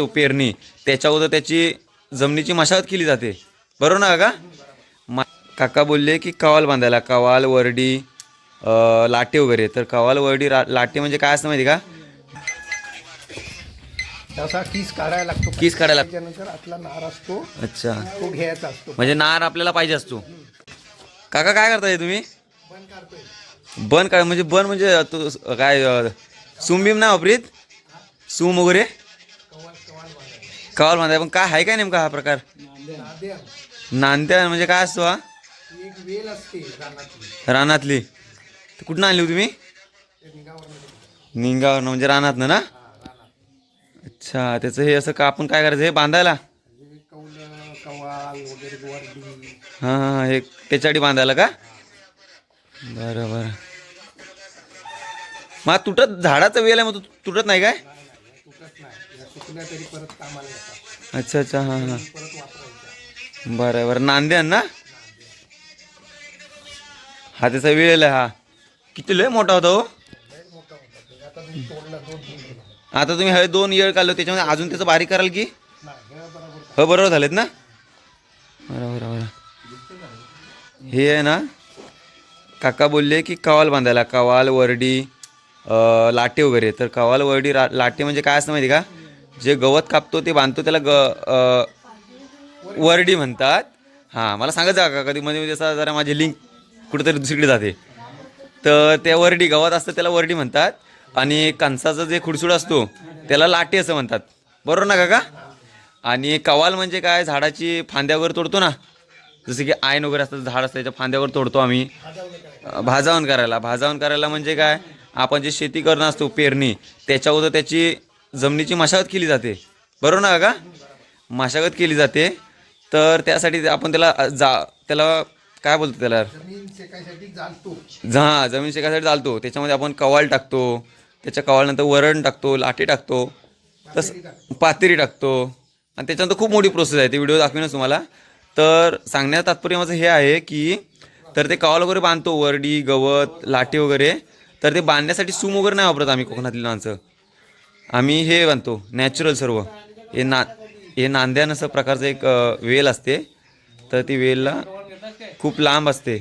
असतो पेरणी. त्याच्या अगोदर त्याची जमिनीची मशागत केली जाते. बरोबर ना काका? मा काका बोलले की कवाल बांधायला कवाल वरडी लाटे वगैरे. तर कवाल वरडी लाटे म्हणजे काय असतं माहिती का? तसा किस काढायला लागतो. कीस काढायला त्याच्यानंतर नार असतो. अच्छा. तो घ्यायचा असतो. म्हणजे नार आपल्याला पाहिजे असतो. काका काय करताय तुम्ही? बन काय म्हणजे बन म्हणजे तू काय अं, सूम बीम नाही वापरीत? सूम वगैरे? कॉल बांधाय पण काय आहे काय नेमका हा प्रकार? नांद्या नांद्या म्हणजे काय असतो हा? एक वेल असते रानातली. रानातली तर कुठनं आणली होती तुम्ही? ते निघावर निंगावर म्हणजे रानातनं ना? अच्छा त्याचं हे असं का आपण काय करायचं? हे बांधायला? हे कौल कवाल वगैरे हां हां हे त्याच्यासाठी बांधायला का? बरं बरं. मग तुटत झाडाचं वेल आहे मग तो तुटत नाही काय? नाही या सुकल्या तरी परत कामाला येतात. अच्छा अच्छा हां हां. परत वापरायच्या. बरं बरं. नांद्यान ना हा त्याचा वेळ आहे हा. किती लय मोठा होता हो? मोठा होता ते आता तुम्ही तोडला दोन तीन दिवस. आता तुम्ही हे दोन येळ काढलं त्याच्यामध्ये अजून त्याचं बारीक कराल की? नाही हे बरोबर हो बरोबर झालेत ना? बरोबर बरोबर हे आहे ना काका बोलले की कवाल बांधायला कवाल वरडी अं, लाटे वगैरे. तर कवाल वरडी रा लाटे म्हणजे काय असतं माहिती का? जे गवत कापतो ते बांधतो त्याला ग वरडी म्हणतात. हां मला सांगत जा का कधी मध्ये मध्ये असा जरा माझी लिंक कुठेतरी दुसरीकडे जाते. तर त्या वरडी गवत असतं त्याला वरडी म्हणतात. आणि कणसाचा जे खुडसुड असतो त्याला लाटे असं म्हणतात. बरोबर ना काका? आणि कवाल म्हणजे काय? झाडाची फांद्यावर तोडतो ना. जसं की आयन वगैरे असतं झाड असतं त्याच्या फांद्यावर तोडतो आम्ही. भाजावण करायला. भाजावण करायला म्हणजे काय? आपण जे शेती करणं असतो पेरणी त्याच्यावर त्याची जमिनीची मशागत केली जाते. बरोबर ना काका? मशागत केली जाते. तर त्यासाठी आपण त्याला जा त्याला काय बोलतो त्याला? हा जमीन शेकासाठी चालतो त्याच्यामध्ये आपण कवाल टाकतो. त्याच्या कवालनंतर वरण टाकतो लाटे टाकतो. तसं पातेरी टाकतो. आणि त्याच्यानंतर खूप मोठी प्रोसेस आहे. ते व्हिडिओ दाखवेनच तुम्हाला. तर सांगण्याचं तात्पर्य माझं हे आहे की तर ते कवाल वगैरे बांधतो. वरडी गवत लाटे वगैरे. तर ते बांधण्यासाठी सूम वगैरे नाही वापरत आम्ही कोकणातली माणसं. आम्ही हे बांधतो नॅचरल सर्व. हे ना हे नांद्यान असं प्रकारचं एक वेल असते. तर ती वेलला खूप लांब असते.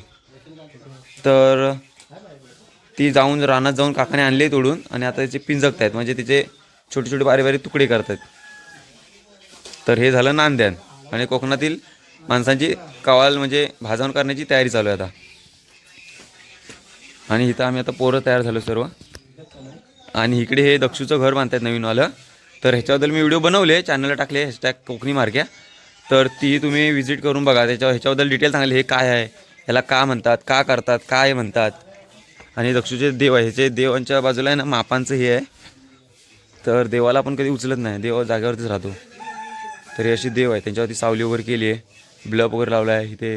तर ती जाऊन रानात जाऊन काकाने आणले तोडून आणि आता त्याचे पिंजकत आहेत म्हणजे तिचे छोटे छोटे बारीक बारीक तुकडे करतात तर हे झालं नांद्यान. आणि कोकणातील माणसांची कवाल म्हणजे भाजावण करण्याची तयारी चालू आहे आता. आणि इथं आम्ही आता पोरं तयार झालो सर्व. आणि इकडे हे दक्षूचं घर बांधतात नवीनवालं. तर ह्याच्याबद्दल मी व्हिडिओ बनवले चॅनलला टाकले हॅशटॅग कोकणी मार्क्या तर ती तुम्ही व्हिजिट करून बघा त्याच्या ह्याच्याबद्दल डिटेल सांगले हे काय आहे ह्याला का म्हणतात का करतात काय म्हणतात. आणि दक्षूचे देव आहे ह्याचे देवांच्या बाजूला आहे ना मापांचं हे आहे. तर देवाला आपण कधी उचलत नाही देव जागेवरतीच राहतो. तर हे अशी देव आहे त्यांच्यावरती सावली वगैरे केली आहे ब्लब वगैरे लावला आहे इथे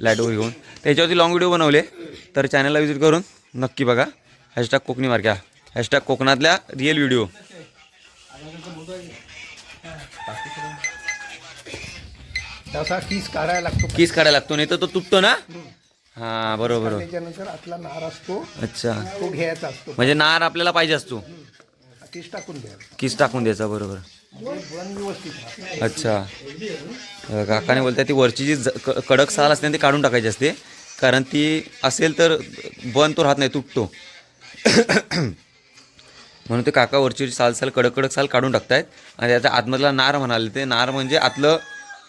लाइट वगैरे घेऊन. त्याच्यावरती लॉंग व्हिडिओ बनवले तर चॅनलला व्हिजिट करून नक्की बघा. हॅशटॅग कोकणी मार्क्या हॅशटॅग कोकणातल्या रिअल व्हिडिओ किस काढायला लागतो कीस काढायला लागतो नाही तर तो तुटतो ना? हां बरोबर. बरोबर त्याच्यानंतर आतला नार असतो. अच्छा. तो घ्यायचा असतो. म्हणजे नार आपल्याला पाहिजे असतो. किस टाकून द्यायचा. कीस टाकून द्यायचा बरोबर. म्हणजे अच्छा. काकाने बोलतात ती वरची जी कडक साल असते ना ती काढून टाकायची असते. कारण ती असेल तर बन तो राहत नाही तुटतो. म्हणून ते काका वरची साल साल कडक कडक साल काढून टाकतायत. आणि त्याच्या आतमधला नार म्हणाले ते. नार म्हणजे आतलं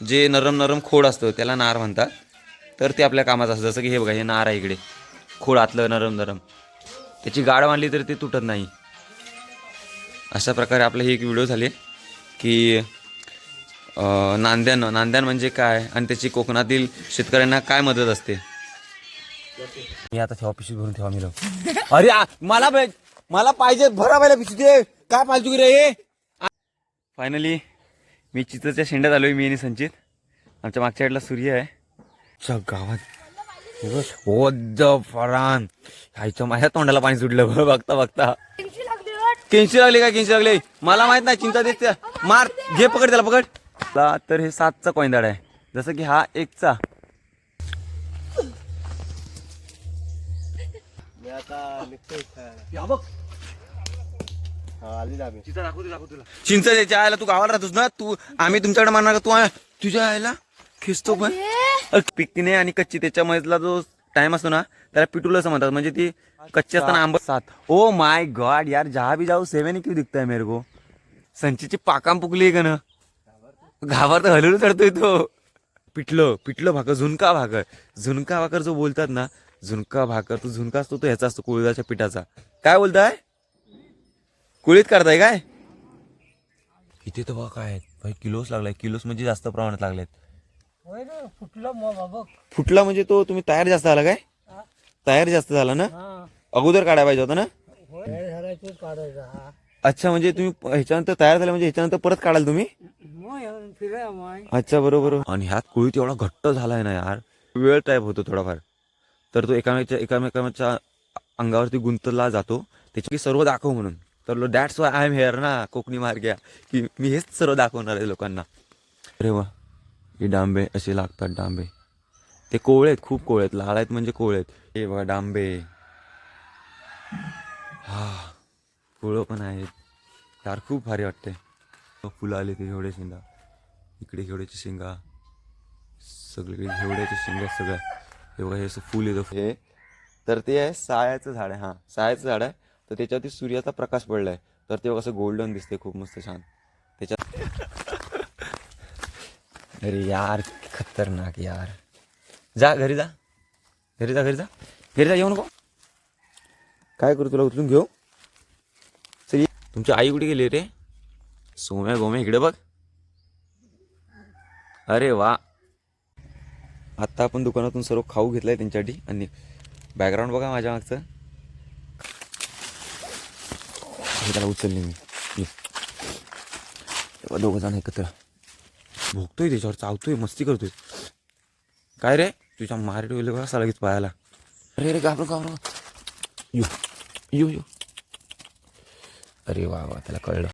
जे नरम नरम खोड असतं त्याला नार म्हणतात. तर ते आपल्या कामाचं असतं. जसं की हे बघा हे नार आहे इकडे. खोड आतलं नरम नरम. त्याची गाड मांडली तर ते तुटत नाही. अशा प्रकारे आपलं ही एक व्हिडिओ झाले की नांद्यानं. नांद्यान म्हणजे काय? आणि त्याची कोकणातील शेतकऱ्यांना काय मदत असते? मी आता ठेवा पिशवी भरून ठेवा मी अरे आ, मला बे- मला पाहिजे भरा पहिला पिशवी दे. काय पाहिजे की रे फायनली मी चित्रच्या शेंड्यात आलोय मी आणि संचित. आमच्या मागच्या साईडला सूर्य आहे. गावात ओ फरान ह्याच्या माझ्या तोंडाला पाणी सुटलं बघ, बघता बघता. केंशी लागली काय केंशी लागली? मला माहीत नाही चिंता देते मार घे पकड त्याला पकड. तर हे सातचा कोयंदाड आहे. जसं की हा एकचा. हा आली चिंच त्याच्या आयला तू गावाला राहतोस ना? तू आम्ही तुमच्याकडे का? तू तुझ्या आयला खिचतो पण. पिकणे आणि कच्ची. त्याच्या मधला जो टाइम असतो ना त्याला पिटूल असं म्हणतात. म्हणजे ती कच्ची असताना आंबट सात. ओ माय गॉड यार जहा भी जाऊ सेवन क्यों दिखता है मेरे को? संचीची पाकाम पुकली का ना? गावात हलवलं चढतोय तो. पिठलं पिठलं भाकर झुणका भाकर. झुणका भाकर जो बोलतात ना झुणका भाकर तो झुणका असतो तो ह्याचा असतो कोळीदाच्या पिठाचा. काय बोलताय? कुळीत करताय काय? इथे तर बघा काय भाई किलोच लागलाय. किलोच म्हणजे जास्त प्रमाणात लागलेत. फुटलं फुटला म्हणजे तो तुम्ही तयार जास्त झाला काय? तयार जास्त झाला ना? अगोदर काढायला पाहिजे होता ना? होय झाडाची काढायचा अच्छा म्हणजे तुम्ही ह्याच्यानंतर तयार झाला म्हणजे ह्याच्यानंतर परत काढाल तुम्ही? अच्छा बरोबर. आणि ह्यात कुळीत एवढा घट्ट झालाय ना यार. वेळ टाईप होतो थोडाफार. तर तो एकामेकाच्या एकामेकाच्या अंगावरती गुंतला जातो. त्याची सर्व दाखव म्हणून. तर that's why I am here ना कोकणी मार्ग्या की मी हेच सर्व दाखवणार आहे लोकांना. अरे वा. हे डांबे असे लागतात डांबे. ते कोवळे आहेत खूप कोवळे आहेत. लाल आहेत म्हणजे कोवळे आहेत. हे बघा डांबे. हा कोळं पण आहेत. यार खूप भारी वाटते फुलं आले ते घेवडे शेंगा. इकडे घेवड्याची शेंगा. सगळीकडे घेवड्याच्या शेंगा सगळ्या. हे हे असं फुल येतं. हे तर ते आहे सायाचं झाड आहे हां. सायाचं झाड आहे. तर त्याच्यावरती सूर्याचा प्रकाश पडलाय. तर ते कसं असं गोल्डन दिसते खूप मस्त छान. त्याच्यात अरे यार खतरनाक यार. जा घरी जा. घरी जा घरी जा. घरी जा येऊ नको. काय करू तुला? उचलून घेऊ. चल तुमची आई कुठे गेली रे? सोम्या गोम्या इकडे बघ. अरे वा. आत्ता आपण दुकानातून सर्व खाऊ घेतलंय त्यांच्यासाठी आणि बॅकग्राऊंड बघा माझ्या मागचं. हे त्याला उचलले मी. तेव्हा दोघं जण एकत्र. भोगतोय त्याच्यावर चावतोय मस्ती करतोय. काय रे? तुझ्या मारे ठेवले बघा असा लगेच पायाला. अरे रे घाबरू घाबरू. यो. यो यो. अरे वा वा त्याला कळलं.